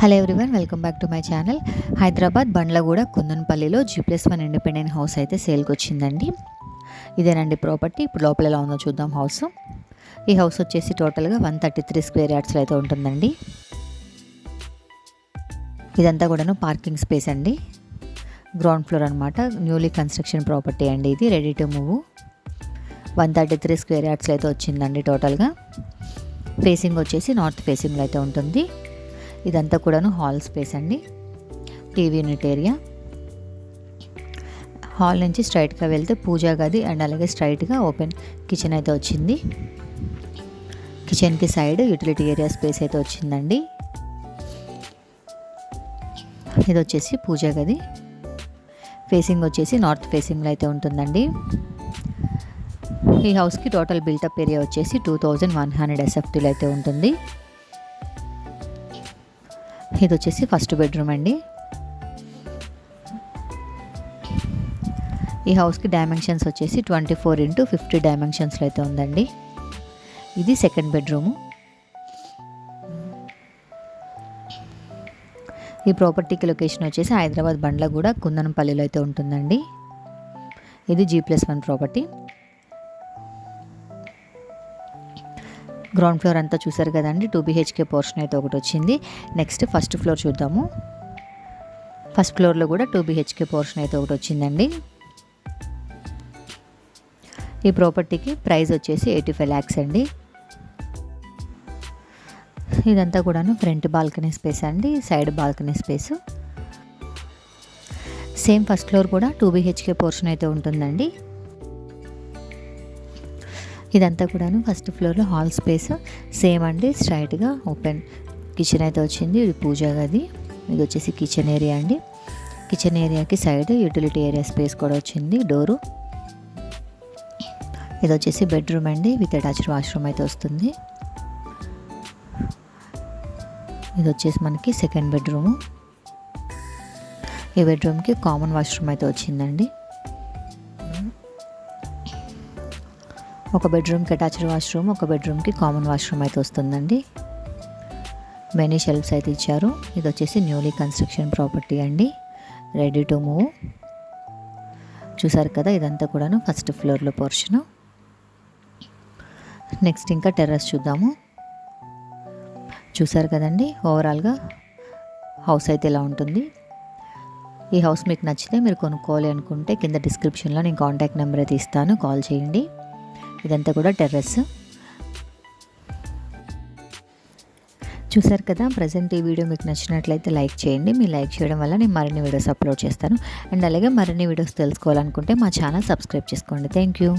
Hello everyone welcome back to my channel Hyderabad Bandlaguda కుందన్పల్లిలో G plus one independent house అయితే సేల్కి వచ్చిందండి ఇదేనండి property ఇప్పుడు లోపల ఎలా ఉందో చూద్దాం హౌస్. ఈ హౌస్ వచ్చేసి టోటల్గా వన్ థర్టీ త్రీ స్క్వేర్ యార్డ్స్లో అయితే ఉంటుందండి. ఇదంతా కూడాను పార్కింగ్ స్పేస్ అండి. గ్రౌండ్ ఫ్లోర్ అనమాట న్యూలీ కన్స్ట్రక్షన్ ప్రాపర్టీ అండి ఇది ready to move. One thirty three square యార్డ్స్లో అయితే వచ్చిందండి టోటల్గా. ఫేసింగ్ వచ్చేసి నార్త్ ఫేసింగ్లో అయితే ఉంటుంది. ఇదంతా కూడాను హాల్ స్పేస్ అండి. TV unit area. హాల్ నుంచి స్ట్రైట్గా వెళ్తే పూజా గది అండ్ అలాగే స్ట్రైట్గా ఓపెన్ కిచెన్ అయితే వచ్చింది. కిచెన్కి సైడ్ యూటిలిటీ ఏరియా స్పేస్ అయితే వచ్చిందండి. ఇది వచ్చేసి పూజా గది. ఫేసింగ్ వచ్చేసి నార్త్ ఫేసింగ్లో అయితే ఉంటుందండి. ఈ హౌస్కి టోటల్ బిల్టప్ ఏరియా వచ్చేసి టూ థౌజండ్ వన్ హండ్రెడ్ ఎస్ఎఫ్టీలు అయితే ఉంటుంది. ఇది వచ్చేసి ఫస్ట్ బెడ్రూమ్ అండి. ఈ హౌస్కి డైమెన్షన్స్ వచ్చేసి ట్వంటీ ఫోర్ ఇంటూ ఫిఫ్టీ డైమెన్షన్స్లో అయితే ఉందండి. ఇది సెకండ్ బెడ్రూము. ఈ ప్రాపర్టీకి లొకేషన్ వచ్చేసి హైదరాబాద్ బండ్లగూడ కుందనపల్లిలో అయితే ఉంటుందండి. ఇది G plus one property. Ground floor అంతా చూసారు కదండి. టూ బీహెచ్కే పోర్షన్ అయితే ఒకటి వచ్చింది. నెక్స్ట్ ఫస్ట్ ఫ్లోర్ చూద్దాము. ఫస్ట్ ఫ్లోర్లో కూడా టూ బీహెచ్కే పోర్షన్ అయితే ఒకటి వచ్చిందండి. ఈ ప్రాపర్టీకి ప్రైస్ వచ్చేసి ఎయిటీ ఫైవ్ ల్యాక్స్ అండి. ఇదంతా కూడాను ఫ్రంట్ బాల్కనీ స్పేస్ అండి. Side balcony space. Same first floor కూడా టూ బీహెచ్కే పోర్షన్ అయితే ఉంటుందండి. ఇదంతా కూడాను ఫస్ట్ ఫ్లోర్లో హాల్ స్పేస్. సేమ్ అండి స్ట్రైట్గా ఓపెన్. కిచెన్ అయితే వచ్చింది ఇది పూజ గది. ఇది వచ్చేసి కిచెన్ ఏరియా అండి. కిచెన్ ఏరియాకి సైడ్ యూటిలిటీ ఏరియా స్పేస్ కూడా వచ్చింది డోరు. ఇది వచ్చేసి బెడ్రూమ్ అండి విత్ అటాచ్డ్ వాష్రూమ్ అయితే వస్తుంది. ఇది వచ్చేసి మనకి సెకండ్ బెడ్రూము. ఈ బెడ్రూమ్కి కామన్ వాష్రూమ్ అయితే వచ్చిందండి. ఒక బెడ్రూమ్కి అటాచ్డ్ వాష్రూమ్ ఒక బెడ్రూమ్కి కామన్ వాష్రూమ్ అయితే వస్తుందండి. మెనీ షెల్ఫ్స్ అయితే ఇచ్చారు. ఇది వచ్చేసి న్యూలీ కన్స్ట్రక్షన్ ప్రాపర్టీ అండి. రెడీ టు మూవ్ చూసారు కదా ఇదంతా కూడాను ఫస్ట్ ఫ్లోర్లో పోర్షను నెక్స్ట్ ఇంకా టెర్రస్ చూద్దాము. చూసారు కదండి ఓవరాల్గా హౌస్ అయితే ఇలా ఉంటుంది. ఈ హౌస్ మీకు నచ్చితే మీరు కొనుక్కోవాలి అనుకుంటే కింద డిస్క్రిప్షన్లో నేను కాంటాక్ట్ నెంబర్ అయితే ఇస్తాను కాల్ చేయండి. ఇదంతా కూడా టెర్రస్. చూసారు కదా ప్రజెంట్ ఈ వీడియో మీకు నచ్చినట్లయితే లైక్ చేయండి. మీరు లైక్ చేయడం వల్ల నేను మరిన్ని వీడియోస్ అప్లోడ్ చేస్తాను. అండ్ అలాగే మరిన్ని వీడియోస్ తెలుసుకోవాలనుకుంటే మా ఛానల్ సబ్స్క్రైబ్ చేసుకోండి. Thank you.